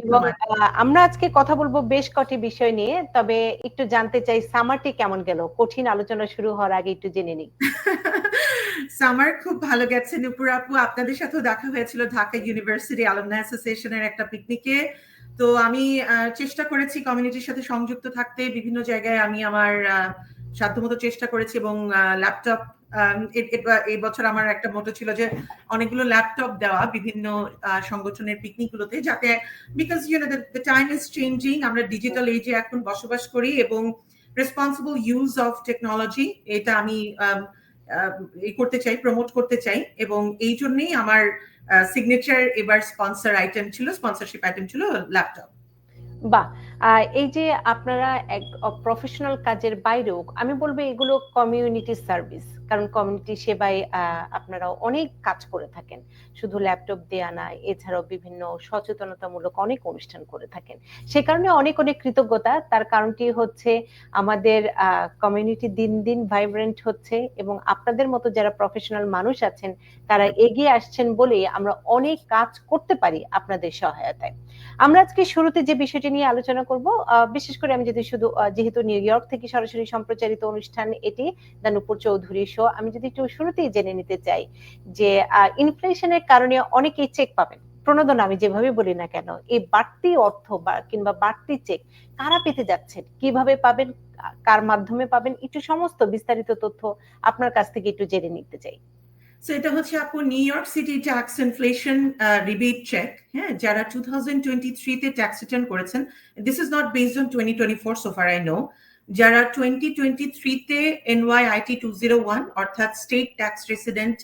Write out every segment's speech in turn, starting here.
এবং আমরা আজকে কথা বলব বেশ কটি বিষয় নিয়ে তবে একটু জানতে চাই সামারটি কেমন গেল? কঠিন আলোচনা শুরু হওয়ার আগে একটু জেনে নিই। সামার খুব ভালো গেছে নুপুর আপু। আপনাদের সাথেও দেখা হয়েছিল ঢাকা ইউনিভার্সিটি আলমনা অ্যাসোসিয়েশনের একটা পিকনিকে তো আমি চেষ্টা করেছি কমিউনিটির সাথে সংযুক্ত থাকতে। বিভিন্ন জায়গায় আমি আমার সাধ্যমতো চেষ্টা করেছি এবং ল্যাপটপ এই বছর আমার একটা মোটো ছিল যে অনেকগুলো ল্যাপটপ দেওয়া বিভিন্ন সংগঠনের পিকনিক গুলোতে যাতে because you know the time is changing আমরা ডিজিটাল এজে এখন বসবাস করি এবং রেসপন্সিবল ইউজ অফ টেকনোলজি এটা আমি এই করতে চাই প্রমোট করতে চাই এবং এই জন্যই আমার সিগনেচার এবার স্পন্সর আইটেম ছিল স্পন্সরশিপ আইটেম ছিল ল্যাপটপ বাহ! এই যে আপনারা এক প্রফেশনাল কাজের বাইরেও, আমি বলব এগুলো কমিউনিটি সার্ভিস কারণ কমিউনিটি সেবায় আপনারা অনেক কাজ করে থাকেন। শুধু ল্যাপটপ দেয়া না, এছাড়াও বিভিন্ন সচেতনতামূলক অনেক অনুষ্ঠান করে থাকেন। সে কারণে অনেক অনেক কৃতজ্ঞতা। তার কারণটি হচ্ছে আমাদের কমিউনিটি দিন দিন ভাইব্রেন্ট হচ্ছে এবং আপনাদের মতো যারা প্রফেশনাল মানুষ আছেন, তারা এগিয়ে আসছেন বলেই আমরা অনেক কাজ করতে পারি আপনাদের সহায়তায়। আমরা আজকে শুরুতে যে বিষয়টি নিয়ে আলোচনা করব। বিশেষ করে আমি যদি শুধু যেহেতু নিউ ইয়র্ক থেকে সরাসরি সম্প্রচারিত অনুষ্ঠান এটি দানুপুর চৌধুরী শো আমি যদি একটু শুরুতেই জেনে নিতে চাই যে ইনফ্লেশনের কারণে অনেকেই চেক পাবেন। প্রণোদন আমি যেভাবে বলি না কেন, এই বাড়তি অর্থ বা, কিংবা বাড়তি চেক কারা পেতে যাচ্ছেন? কীভাবে পাবেন? কার মাধ্যমে পাবেন? একটু সমস্ত বিস্তারিত তথ্য আপনার কাছ থেকে একটু জেনে নিতে চাই। সো এটা হচ্ছে আপু New York City tax inflation rebate check হ্যাঁ যারা টু থাউজেন্ড টোয়েন্টি থ্রিতে ট্যাক্স রিটার্ন করেছেন this is not based on twenty twenty four so far I know যারা টোয়েন্টি টোয়েন্টি থ্রিতে NY IT two zero one অর্থাৎ state tax resident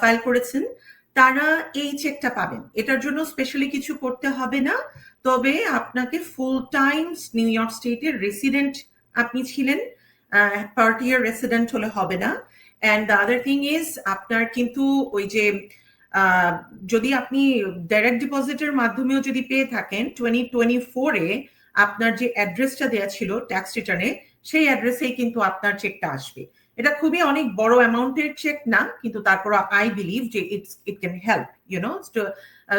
file করেছেন, তারা এই চেকটা পাবেন। এটার জন্য স্পেশালি কিছু করতে হবে না, তবে আপনাকে ফুল টাইম নিউ ইয়র্ক স্টেটের রেসিডেন্ট আপনি ছিলেন পার্টিয়ার রেসিডেন্ট হলে হবে না। And the other thing is আপনার কিন্তু ওই যে যদি আপনি ডাইরেক্ট ডিপোজিটের মাধ্যমেও যদি পেয়ে থাকেন টোয়েন্টি টোয়েন্টি ফোরে আপনার যে অ্যাড্রেসটা দেওয়া ছিল ট্যাক্স রিটার্নে সেই অ্যাড্রেসেই কিন্তু আপনার চেকটা আসবে। এটা খুবই অনেক বড় অ্যামাউন্টের চেক না, কিন্তু তারপর আই বিলিভ যে it's it can help you you know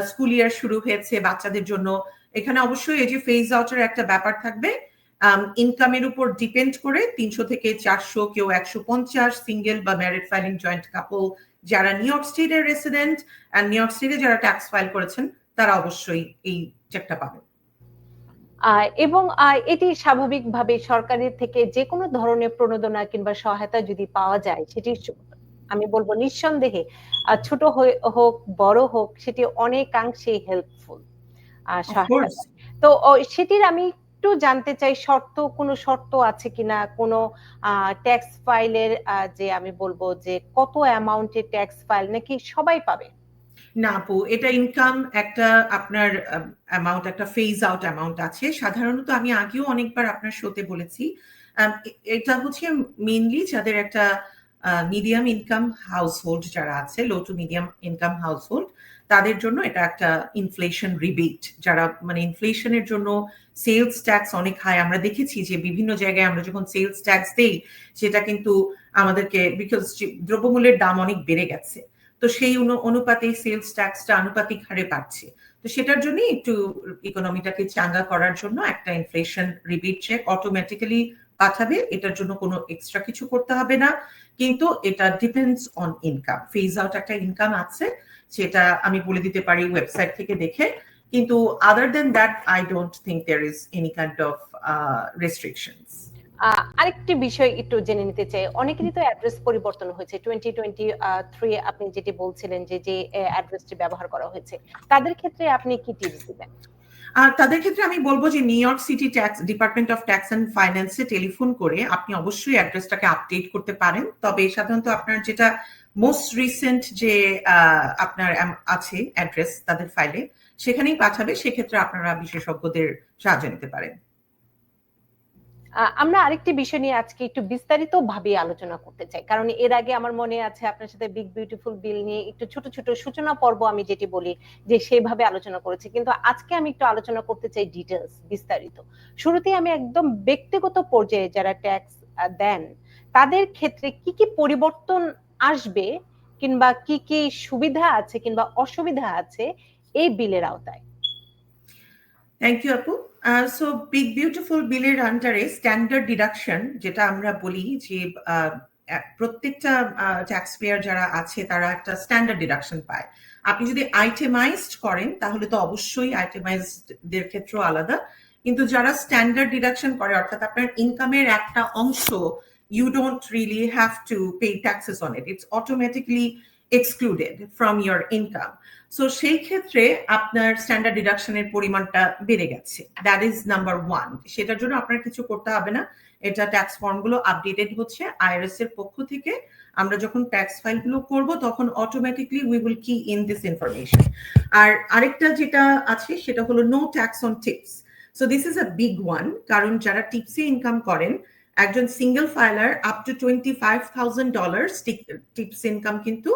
school year শুরু হয়েছে বাচ্চাদের জন্য। এখানে অবশ্যই এই যে ফেজ আউটের একটা ব্যাপার থাকবে। ইনকামের উপর ডিপেন্ড করে তিনশো থেকে চারশো কেউ একশো পঞ্চাশ সিঙ্গেল বা ম্যারিড ফাইলিং জয়েন্ট কাপল যারা নিউ ইয়র্ক স্টেটের রেসিডেন্ট অ্যান্ড নিউ ইয়র্ক স্টেটে যারা ট্যাক্স ফাইল করেছেন তারা অবশ্যই এই চেকটা পাবেন। এবং এটি স্বাভাবিকভাবে সরকারের থেকে যে কোনো ধরনের প্রণোদনা কিংবা সহায়তা যদি পাওয়া যায় সেটি আমি বলব নিঃসন্দেহে ছোট হোক বড় হোক সেটি অনেকাংশে হেল্পফুল তো সেটির আমি একটু জানতে চাই, শর্ত, কোনো শর্ত আছে কিনা? কোনো ট্যাক্স ফাইলের যে আমি বলব যে কত অ্যামাউন্টের ট্যাক্স ফাইল নাকি সবাই পাবে? না আপু, এটা ইনকাম একটা আপনার অ্যামাউন্ট একটা ফেজ আউট অ্যামাউন্ট আছে। সাধারণত আমি আগেও অনেকবার আপনার শোতে বলেছি। এটা হচ্ছে মেনলি যাদের একটা মিডিয়াম ইনকাম হাউসহোল্ড যারা আছে low to medium income household তাদের জন্য এটা একটা ইনফ্লেশন রিবেট যারা মানে ইনফ্লেশনের জন্য সেলস ট্যাক্স অনেক হাই আমরা দেখেছি যে বিভিন্ন জায়গায় আমরা যখন সেলস ট্যাক্স দেই, সেটা কিন্তু আমাদেরকে বিকজ দ্রব্যমূল্যের দাম অনেক বেড়ে গেছে, তো সেই অনুপাতে সেলস ট্যাক্সটা আনুপাতিক হারে পাচ্ছে। তো সেটার জন্য একটু ইকোনমিটাকে চাঙ্গা করার জন্য একটা ইনফ্লেশন রিবিট চেক অটোমেটিক্যালি পাঠাবে। এটার জন্য কোনো এক্সট্রা কিছু করতে হবে না। কিন্তু এটা depends on income phase out একটা ইনকাম আছে। সেটা আমি বলে দিতে পারি ওয়েবসাইট থেকে দেখে। কিন্তু other then that I don't think there is any kind of restrictions আরেকটি বিষয় একটু জেনে নিতে চাই। অনেকেরই তো অ্যাড্রেস পরিবর্তন হয়েছে। টোয়েন্টি টোয়েন্টি থ্রি আপনি যেটি বলছিলেন যে যে অ্যাড্রেসটি ব্যবহার করা হয়েছে। তাদের ক্ষেত্রে আপনি কি টিপস দিবেন? আর তাদের ক্ষেত্রে আমি বলব যে New York City tax department of tax and ফাইন্যান্সে টেলিফোন করে আপনি অবশ্যই অ্যাড্রেসটাকে আপডেট করতে পারেন। তবে সাধারণত আপনার যেটা মোস্ট রিসেন্ট যে আপনার আছে অ্যাড্রেস তাদের ফাইলে সেখানেই পাঠাবে, সেক্ষেত্রে আপনারা বিশেষজ্ঞদের সাহায্য নিতে পারেন। আমরা আরেকটি বিষয় নিয়ে আজকে একটু বিস্তারিত ভাবে আলোচনা করতে চাই। কারণ এর আগে আমার মনে আছে আপনার সাথে বিগ বিউটিফুল বিল নিয়ে একটু ছোট ছোট সূচনা পর্ব আমি যেটি বলি যে সেইভাবে আলোচনা করেছি। কিন্তু আজকে আমি একটু আলোচনা করতে চাই ডিটেলস বিস্তারিত। শুরুতেই আমি একদম ব্যক্তিগত পর্যায়ে যারা ট্যাক্স দেন, তাদের ক্ষেত্রে কি কি পরিবর্তন আসবে কিংবা কি কি সুবিধা আছে কিংবা অসুবিধা আছে এই বিলের আওতায়। থ্যাংক ইউ আপু। সো বিগ বিউটিফুল বিলের আন্ডারে স্ট্যান্ডার্ড ডিডাকশন যেটা আমরা বলি যে প্রত্যেকটা ট্যাক্স পেয়ার যারা আছে, তারা একটা স্ট্যান্ডার্ড ডিডাকশন পায়। আপনি যদি আইটেমাইজড করেন, তাহলে তো অবশ্যই আইটেমাইজদের ক্ষেত্রেও আলাদা। কিন্তু যারা স্ট্যান্ডার্ড ডিডাকশন করে, অর্থাৎ আপনার ইনকামের একটা অংশ you don't really have to pay taxes on it it's automatically excluded from your income so সেই ক্ষেত্রে আপনার স্ট্যান্ডার্ড ডিডাকশনের পরিমাণটা বেড়ে গেছে। দ্যাট ইজ নাম্বার ওয়ান সেটার জন্য আপনার কিছু করতে হবে না। এটা ট্যাক্স ফর্মগুলো আপডেটেড হচ্ছে। আইআরএস এর পক্ষ থেকে আমরা যখন ট্যাক্স ফাইলগুলো করব, তখন automatically we will key in this information আর আরেকটা যেটা আছে, সেটা হলো no tax on tips so this is a big one কারণ যারা টিপসে ইনকাম করেন একজন single filer up to twenty five thousand dollar tips income কিন্তু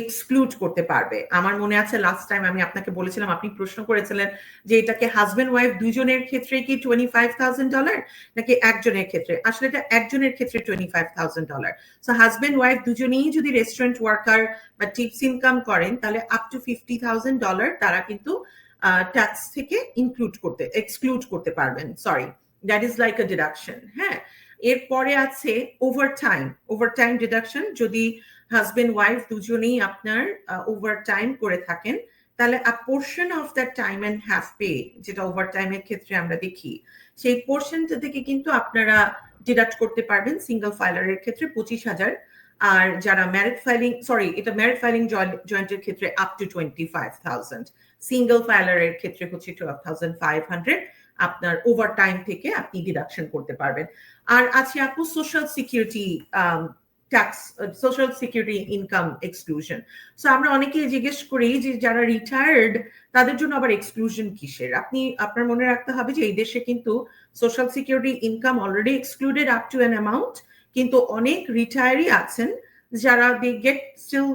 এক্সক্লুড করতে পারবে। আমার মনে আছে লাস্ট টাইম আমি আপনাকে বলেছিলাম, আপনি প্রশ্ন করেছিলেন যে এটাকে হাজবেন্ড ওয়াইফ দুজনের ক্ষেত্রে কি টোয়েন্টি ফাইভ থাউজেন্ড ডলার নাকি একজনের ক্ষেত্রে? আসলে এটা একজনের ক্ষেত্রে twenty five thousand dollar so husband wife দুজনেই যদি রেস্টুরেন্ট ওয়ার্কার বা টিপস ইনকাম করেন, তাহলে up to fifty thousand dollar তারা কিন্তু ট্যাক্স থেকে ইনক্লুড করতে এক্সক্লুড করতে পারবেন। Sorry that is like a deduction হ্যাঁ? এরপরে আছে overtime overtime deduction যদি হাজবেন্ড ওয়াইফ দুজনেই আপনার ওভার টাইম করে থাকেন, তাহলে a portion of that time and have pay যেটা ওভার টাইমের ক্ষেত্রে আমরা দেখি, সেই পোর্শনটা থেকে কিন্তু আপনারা ডিডাক্ট করতে পারবেন সিঙ্গেল ফাইলারের ক্ষেত্রে পঁচিশ হাজার। আর যারা ম্যারিড ফাইলিং সরি এটা ম্যারিড ফাইলিং জয়েন্টের ক্ষেত্রে up to twenty five thousand single ফাইলারের ক্ষেত্রে হচ্ছে টুয়েলভ থাউজেন্ড ফাইভ হান্ড্রেড আপনার ওভার টাইম থেকে আপনি ডিডাকশন করতে পারবেন। আর আছে আপু social security tax social security income exclusion so আমরা অনেকেই জিজ্ঞেস করি যে যারা রিটায়ার্ড তাদের জন্য আবার এক্সক্লুশন কিসের? আপনি, আপনার মনে রাখতে হবে যে এই দেশে কিন্তু social security income already excluded up to an amount কিন্তু অনেক রিটায়ারি আছেন যারা they get still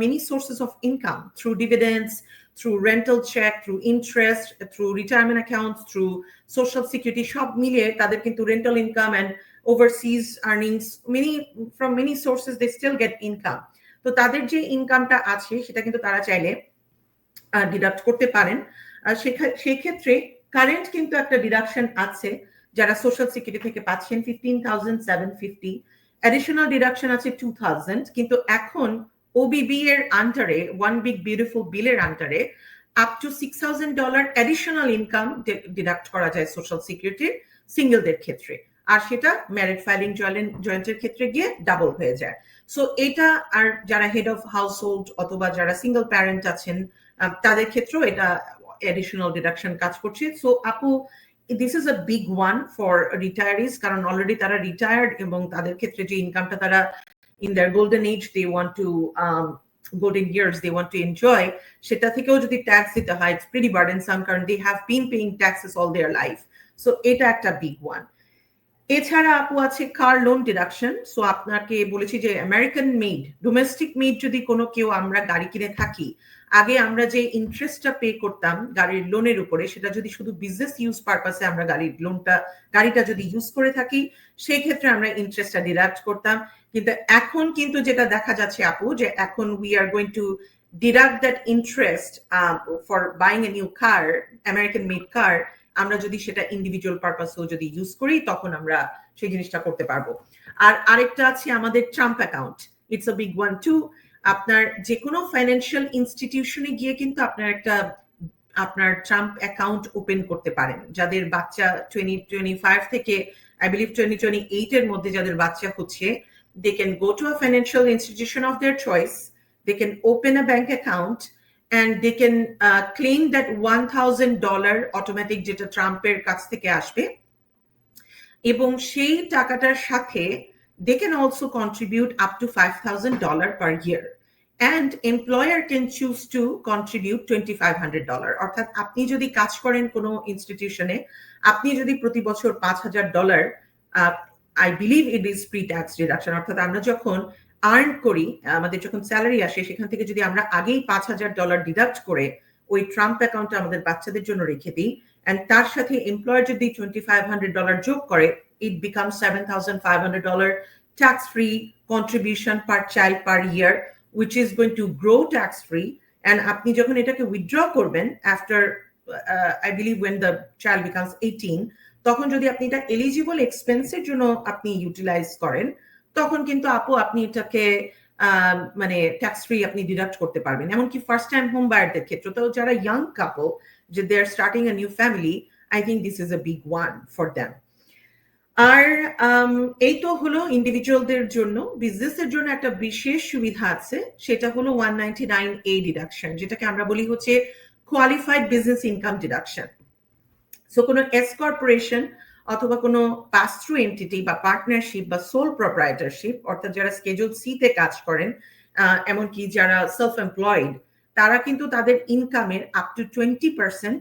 many sources of income through dividends through rental check, through interest, through retirement accounts, through social security সব মিলিয়ে তাদের কিন্তু rental income and overseas earnings many from many sources they still get income তো তাদের যে ইনকামটা আছে সেটা কিন্তু তারা চাইলে ডিডাক্ট করতে পারেন সেই ক্ষেত্রে কারেন্ট কিন্তু একটা ডিডাকশন আছে যারা সোশ্যাল সিকিউরিটি থেকে পাচ্ছেন fifteen thousand seven fifty additional deduction আছে টু থাউজেন্ড কিন্তু এখন ওবিবি এর আন্ডারে ওয়ান বিগ বিউটিফুল বিলের আন্ডারে up to six thousand dollar additional করা যায় সোশ্যাল সিকিউরিটির ক্ষেত্রে। আর সেটা ম্যারিড ফাইলিং জয়েন্টের ক্ষেত্রে গিয়ে হয়ে যায়। এটা আর যারা হেড অফ হাউস অথবা যারা সিঙ্গেল প্যারেন্ট আছেন তাদের ক্ষেত্রেও এটা অ্যাডিশনাল ডিডাকশন কাজ করছে। সো আপু this is a big one for retirees কারণ অলরেডি তারা রিটায়ার্ড এবং তাদের ক্ষেত্রে যে ইনকামটা তারা in their golden age they want to um, golden years they want to enjoy সেটা থেকেও যদি ট্যাক্স দিতে হয় ইটস প্রিটি বার্ডেনসাম কারণ they have been paying taxes all their life so এটা একটা বিগ ওয়ান এছাড়া আপু আছে কার লোন ডিডাকশন সো আপনাকে বলেছি যে আমেরিকান মেড ডোমেস্টিক মেড যদি কোনো কেউ আমরা গাড়ি কিনে থাকি আগে আমরা যে ইন্টারেস্টটা পে করতাম গাড়ির লোনের উপরে, সেটা যদি শুধু বিজনেস ইউজ পারপাসে আমরা গাড়ির লোনটা গাড়িটা যদি ইউজ করে থাকি সেই ক্ষেত্রে আমরা ইন্টারেস্টটা ডিডাক্ট করতাম। কিন্তু এখন কিন্তু যেটা দেখা যাচ্ছে আপু, যে এখন we are going to deduct that interest for buying a new car American made car আমরা যদি সেটা ইন্ডিভিজুয়াল পারপাসেও যদি ইউজ করি, তখন আমরা সেই জিনিসটা করতে পারব। আর আরেকটা আছে আমাদের Trump account it's a big one to আপনার যে কোনো ফাইন্যান্সিয়াল ইনস্টিটিউশনে গিয়ে কিন্তু আপনার একটা আপনার ট্রাম্প অ্যাকাউন্ট ওপেন করতে পারেন। যাদের বাচ্চা টোয়েন্টি টোয়েন্টি ফাইভ থেকে I believe twenty twenty eight এর মধ্যে যাদের বাচ্চা হচ্ছে they can go to a financial institution of their choice they can open a bank account and they can uh, claim that $1000 automatic যেটা ট্রাম্পের কাছ থেকে আসবে। এবং সেই টাকাটার সাথে they can also contribute up to $5000 per year. And employer can choose to contribute $2500 অর্থাৎ আপনি যদি কাজ করেন কোনো ইনস্টিটিউশনে আপনি যদি প্রতি বছর পাঁচ হাজার dollar I believe it is pre tax deduction অর্থাৎ আমরা যখন আর্ন করি, আমাদের যখন স্যালারি আসে, সেখান থেকে যদি আমরা আগেই পাঁচ হাজার ডলার ডিডাক্ট করে ওই ট্রাম্প অ্যাকাউন্টে আমাদের বাচ্চাদের জন্য রেখে দিই অ্যান্ড তার সাথে এমপ্লয়ার যদি টোয়েন্টি ফাইভ হান্ড্রেড ডলার যোগ করে it become seven thousand five hundred dollar tax free contribution per child per year which is going to grow tax free and আপনি যখন এটাকে উইথড্র করবেন after I believe when the child becomes eighteen তখন যদি আপনি এটা eligible এক্সপেন্সের জন্য আপনি ইউটিলাইজ করেন, তখন কিন্তু আপু আপনি এটাকে মানে ট্যাক্স ফ্রি আপনি ডিডাক্ট করতে পারবেন। এমনকি ফার্স্ট টাইম হোম বায়ারদের ক্ষেত্রে, তো যারা ইয়াং কাপল যে they are starting a new family I think this is a big one for them আর এই তো হলো ইন্ডিভিজুয়ালদের জন্য বিজনেসের জন্য একটা বিশেষ সুবিধা আছে, সেটা হলো one ninety nine A deduction যেটাকে আমরা বলি হচ্ছে qualified business income deduction so কোনো এস কর্পোরেশন অথবা কোনো পাস থ্রু এন্টিটি বা পার্টনারশিপ বা সোল প্রপ্রাইটারশিপ অর্থাৎ যারা স্কেজুল সিতে কাজ করেন এমনকি যারা সেলফ এমপ্লয়েড তারা কিন্তু তাদের ইনকামের আপ টু টোয়েন্টি পার্সেন্ট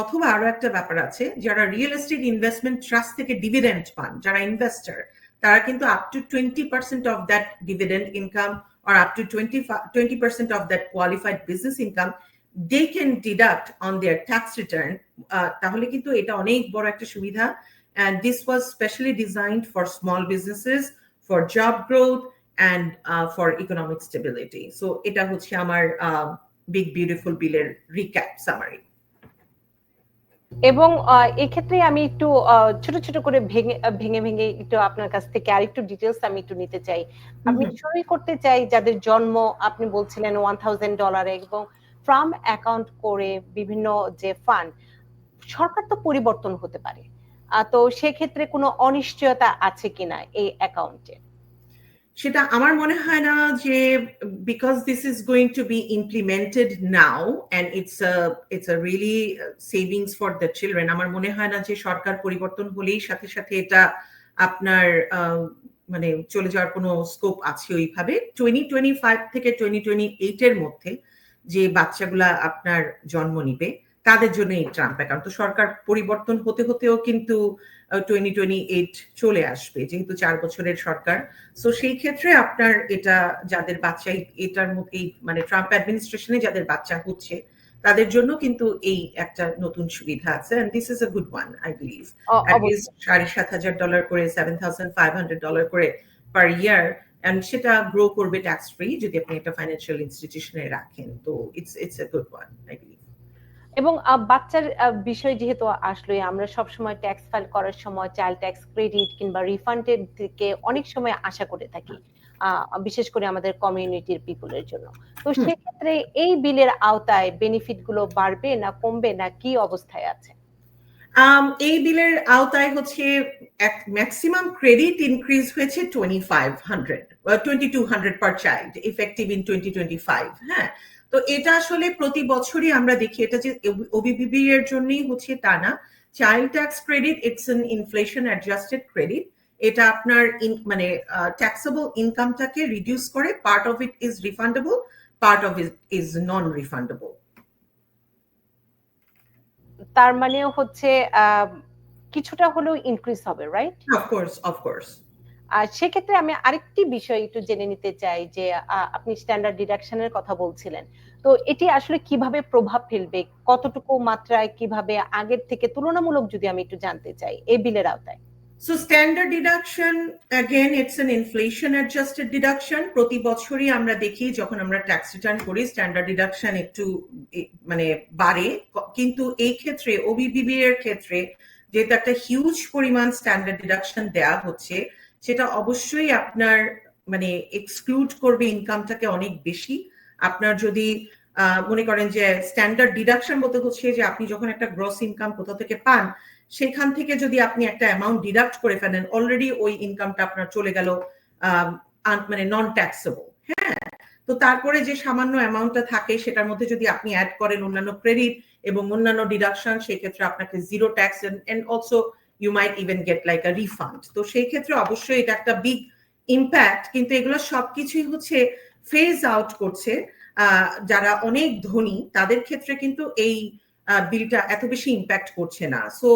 অথবা আরও একটা ব্যাপার আছে যারা রিয়েল এস্টেট ইনভেস্টমেন্ট ট্রাস্ট থেকে ডিভিডেন্ড পান যারা ইনভেস্টার তারা কিন্তু up to twenty percent of that dividend income R up to twenty percent of that qualified business income they can deduct on their tax return তাহলে কিন্তু এটা অনেক বড় একটা সুবিধা। This was specially designed for small businesses for job growth and uh, for economic stability. So এটা হচ্ছে আমার বিগ বিউটিফুল বিলের রিক্যাপ সামারি এবং এক্ষেত্রে আমি একটু ছোট ছোট করে ভেঙে ভেঙে ভেঙে একটু আপনার কাছ থেকে আরেকটু ডিটেলস আমি একটু নিতে চাই। আমি সই করতে চাই যাদের জন্ম আপনি বলছিলেন ওয়ান থাউজেন্ড ডলারে এবং ফার্ম অ্যাকাউন্ট করে বিভিন্ন যে ফান্ড সরকার তো পরিবর্তন হতে পারে। তো সেক্ষেত্রে কোনো অনিশ্চয়তা আছে কিনা এই অ্যাকাউন্টে সেটা আমার মনে হয় না যে because this is going to be implemented now and it's it's a really savings for the children আমার মনে হয় না যে সরকার পরিবর্তন হলেই সাথে সাথে এটা আপনার মানে চলে যাওয়ার কোনো স্কোপ আছে ওইভাবে। টোয়েন্টি টোয়েন্টি ফাইভ থেকে টোয়েন্টি টোয়েন্টি এইটের মধ্যে যে বাচ্চাগুলা আপনার জন্ম নিবে, তাদের জন্য এই ট্রাম্প অ্যাকাউন্ট তো সরকার পরিবর্তন হতে হতেও কিন্তু টোয়েন্টি টোয়েন্টি এইট চলে আসবে যেহেতু চার বছরের সরকার। সো সেই ক্ষেত্রে আপনার এটা যাদের বাচ্চা এটার মধ্যে মানে ট্রাম্প অ্যাডমিনিস্ট্রেশনে যাদের বাচ্চা হচ্ছে তাদের জন্য কিন্তু এই একটা নতুন সুবিধা আছে and this is a good one I believe সাড়ে সাত হাজার ডলার করে seven thousand five hundred dollar করে পার ইয়ার এন্ড সেটা গ্রো করবে ট্যাক্স ফ্রি যদি আপনি একটা ফাইন্যান্সিয়াল ইনস্টিটিউশনে রাখেন। তো it's it's a good one I believe এবং বাচ্চার বিষয় যেহেতু আসলে আমরা সব সময় ট্যাক্স ফাইল করার সময় চাইল্ড ট্যাক্স ক্রেডিট কিংবা রিফান্ডের দিকে অনেক সময় আশা করে থাকি বিশেষ করে আমাদের কমিউনিটির পিপলের জন্য। তো সেক্ষেত্রে এই বিলের আওতায় বেনিফিটগুলো বাড়বে না কমবে না কি অবস্থায় আছে? এই বিলের আওতায় হচ্ছে এক ম্যাক্সিমাম ক্রেডিট ইনক্রিজ হয়েছে twenty five hundred twenty two hundred per child effective in twenty twenty five হ্যাঁ? তো এটা আসলে প্রতি বছরই আমরা দেখি। এটা যে ওবিবিবি এর জন্যই হচ্ছে তা না। Child tax credit it's an inflation adjusted credit এটা আপনার মানে ট্যাক্সেবল ইনকামটাকে রিডিউস করে। Part of it is refundable part of it is non refundable তার মানে হচ্ছে কিছুটা হলেও ইনক্রিজ হবে রাইট অফকোর্স অফকোর্স আর সেক্ষেত্রে আমি আরেকটি বিষয় একটু জেনে নিতে চাই যে আপনি স্ট্যান্ডার্ড ডিডাকশনের কথা বলছিলেন। তো এটি আসলে কীভাবে প্রভাব ফেলবে? কতটুকু মাত্রায় কীভাবে আগের থেকে তুলনামূলক যদি আমি একটু জানতে চাই এই বিলের আওতায়। So, standard deduction, again, it's an inflation adjusted deduction প্রতি বছরই আমরা দেখি যখন আমরা ট্যাক্স রিটার্ন করি স্ট্যান্ডার্ড ডিডাকশন একটু মানে বাড়ে। কিন্তু এই ক্ষেত্রে ওবিবিবি এর ক্ষেত্রে যেহেতু একটা হিউজ পরিমাণ স্ট্যান্ডার্ড ডিডাকশন দেয়া হচ্ছে সেটা অবশ্যই আপনার মানে এক্সক্লুড করবে ইনকামটাকে অনেক বেশি। আপনার যদি মনে করেন যে স্ট্যান্ডার্ড ডিডাকশন বলতে হচ্ছে যে আপনি যখন একটা গ্রস ইনকাম কোথাও থেকে পান, সেখান থেকে যদি আপনি একটা অ্যামাউন্ট ডিডাক্ট করে ফেলেন অলরেডি ওই ইনকামটা আপনার চলে গেল মানে নন ট্যাক্সেবল হ্যাঁ? তো তারপরে যে সামান্য অ্যামাউন্টটা থাকে, সেটার মধ্যে যদি আপনি অ্যাড করেন অন্যান্য ক্রেডিট এবং অন্যান্য ডিডাকশন সেক্ষেত্রে আপনাকে zero tax and also you might even get like a refund তো সেই ক্ষেত্রে অবশ্যই এটা একটা বিগ ইম্প্যাক্ট কিন্তু এগুলো সবকিছুই হচ্ছে ফেজ আউট করছে যারা অনেক ধনী, তাদের ক্ষেত্রে কিন্তু এই বিলটা এত বেশি ইম্প্যাক্ট করছে না। সো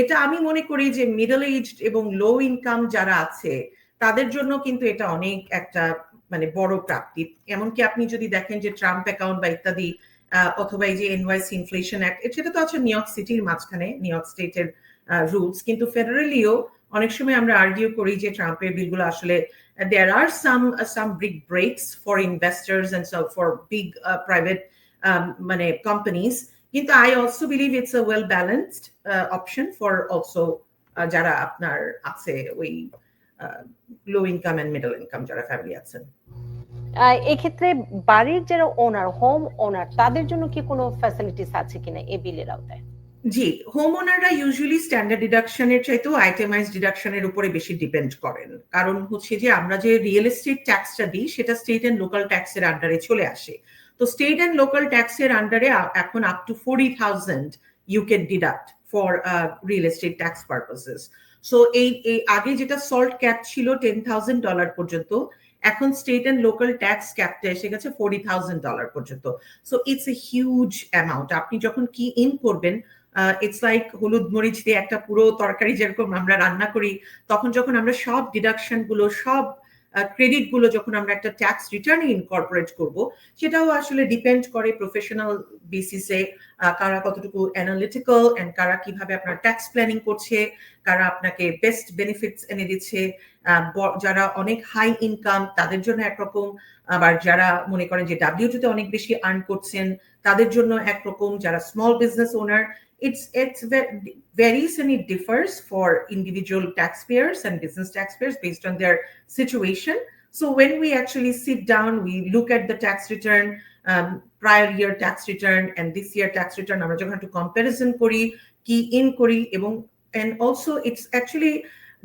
এটা আমি মনে করি যে মিডল এজ এবং লো ইনকাম যারা আছে, তাদের জন্য কিন্তু এটা অনেক একটা মানে বড় প্রাপ্তি। এমনকি আপনি যদি দেখেন যে ট্রাম্প অ্যাকাউন্ট বা ইত্যাদি অথবা এই যে এনওয়াইস ইনফ্লেশন অ্যাক্ট সেটা তো আছে নিউ ইয়র্ক সিটির মাঝখানে নিউ ইয়র্ক স্টেটের রুলস কিন্তু ফেডারেলিও অনেক সময় আমরা আর্গিউ করি যে ট্রাম্পের বিলগুলো আসলে there are some some big breaks for investors and for big private মানে কোম্পানিজ কিন্তু I also believe it's a well balanced option for also যারা আপনার আছে ওই low income and middle income যারা ফ্যামিলি আছেন। এক্ষেত্রে বাড়ির যারা ওনার হোম ওনার তাদের জন্য কি কোনো ফ্যাসিলিটিস আছে কিনা এ বিলের আওতায়? জি হোম ওনাররা ইউজুয়ালি স্ট্যান্ডার্ড ডিডাকশনের চাইতেও আইটেমাইজ ডিডাকশনের উপরে বেশি ডিপেন্ড করেন। কারণ হচ্ছে যে, আমরা যে রিয়েল এস্টেট ট্যাক্সটা দিই, সেটা স্টেট অ্যান্ড লোকাল ট্যাক্সের আন্ডারে চলে আসে। তো স্টেট অ্যান্ড লোকাল ট্যাক্সের আন্ডারে এখন up to forty thousand you can deduct for real estate tax purposes so এই এই, আগে যেটা সল্ট ক্যাপ ছিল টেন থাউজেন্ড ডলার পর্যন্ত, এখন স্টেট অ্যান্ড লোকাল ট্যাক্স ক্যাপটা এসে গেছে ফোর্টি থাউজেন্ড ডলার পর্যন্ত। So it's a huge amount আপনি যখন কি ইন করবেন ইটস লাইক হলুদ মরিচ দিয়ে একটা পুরো তরকারি যেরকম আমরা রান্না করি, তখন যখন আমরা সব ডিডাকশনগুলো, সব ক্রেডিটগুলো যখন আমরা একটা ট্যাক্স রিটার্নে ইনকর্পোরেট করব, সেটাও আসলে ডিপেন্ড করে প্রফেশনাল বেসিসে কারা কতটুকু অ্যানালিটিক্যাল এন্ড কারা কীভাবে আপনার ট্যাক্স প্ল্যানিং করছে, কারা আপনাকে বেস্ট বেনিফিটস এনে দিচ্ছে যারা অনেক হাই ইনকাম তাদের জন্য একরকম, আবার যারা মনে করেন যে ডাব্লিউটিতে অনেক বেশি আর্ন করছেন, তাদের জন্য একরকম, যারা small business owner it's it's ve- varies and it differs for individual taxpayers and business taxpayers based on their situation so when we actually sit down we look at the tax return um, prior year tax return and this year tax return আমরা যখন একটু comparison করি কি in করি এবং and also it's actually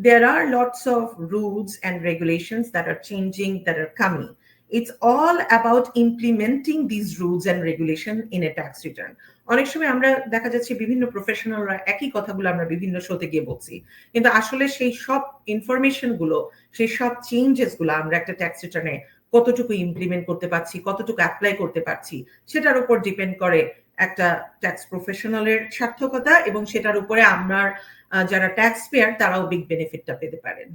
there are lots of rules and regulations that are changing that are coming It's all about implementing these rules and regulation in a tax return. অনেক সময় আমরা দেখা যাচ্ছে বিভিন্ন প্রফেশনালরা একই কথাগুলো আমরা বিভিন্ন শোতে গিয়ে বলছি। কিন্তু আসলে সেই সব ইনফরমেশনগুলো, সেই সব চেঞ্জেসগুলো আমরা একটা ট্যাক্স রিটার্নে কতটুকু ইমপ্লিমেন্ট করতে পারছি, কতটুকু অ্যাপ্লাই করতে পারছি, সেটার উপর ডিপেন্ড করে একটা ট্যাক্স প্রফেশনালের সার্থকতা এবং সেটার উপরে আমার যারা ট্যাক্স পেয়ার তারাও বিগ বেনিফিটটা পেতে পারেন।